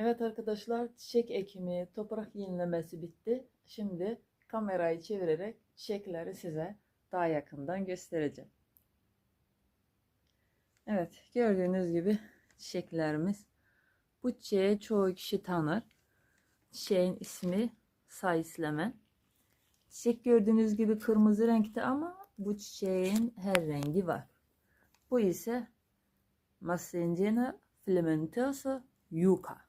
Evet arkadaşlar çiçek ekimi, toprak yenilemesi bitti. Şimdi kamerayı çevirerek çiçekleri size daha yakından göstereceğim. Evet gördüğünüz gibi çiçeklerimiz. Bu çiçeği çoğu kişi tanır. Çiçeğin ismi saislemen. Çiçek gördüğünüz gibi kırmızı renkte ama bu çiçeğin her rengi var. Bu ise Massengena filamentosa yuca.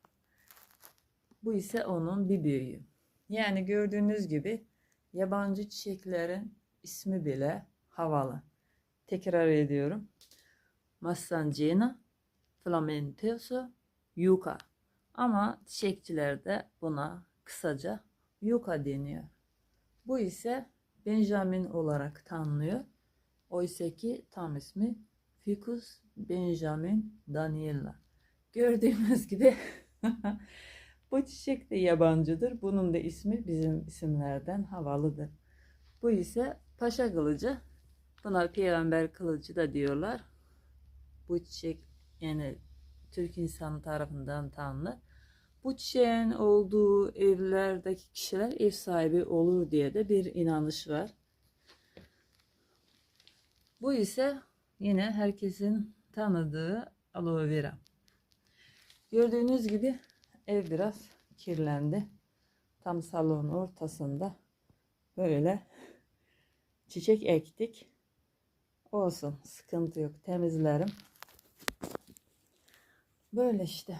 Bu ise onun bir büyüğü. Yani gördüğünüz gibi yabancı çiçeklerin ismi bile havalı. Tekrar ediyorum. Massangena filamentosa yuca. Ama çiçekçilerde buna kısaca yuca deniyor. Bu ise Benjamin olarak tanınıyor. Oysa ki tam ismi Ficus Benjamin Daniela. Gördüğünüz gibi bu çiçek de yabancıdır. Bunun da ismi bizim isimlerden havalıdır. Bu ise paşa kılıcı. Buna peygamber kılıcı da diyorlar. Bu çiçek yani Türk insanı tarafından tanınır. Bu çiçeğin olduğu evlerdeki kişiler ev sahibi olur diye de bir inanış var. Bu ise yine herkesin tanıdığı aloe vera. Gördüğünüz gibi ev biraz kirlendi. Tam salonun ortasında böyle çiçek ektik. Olsun sıkıntı yok temizlerim. Böyle işte.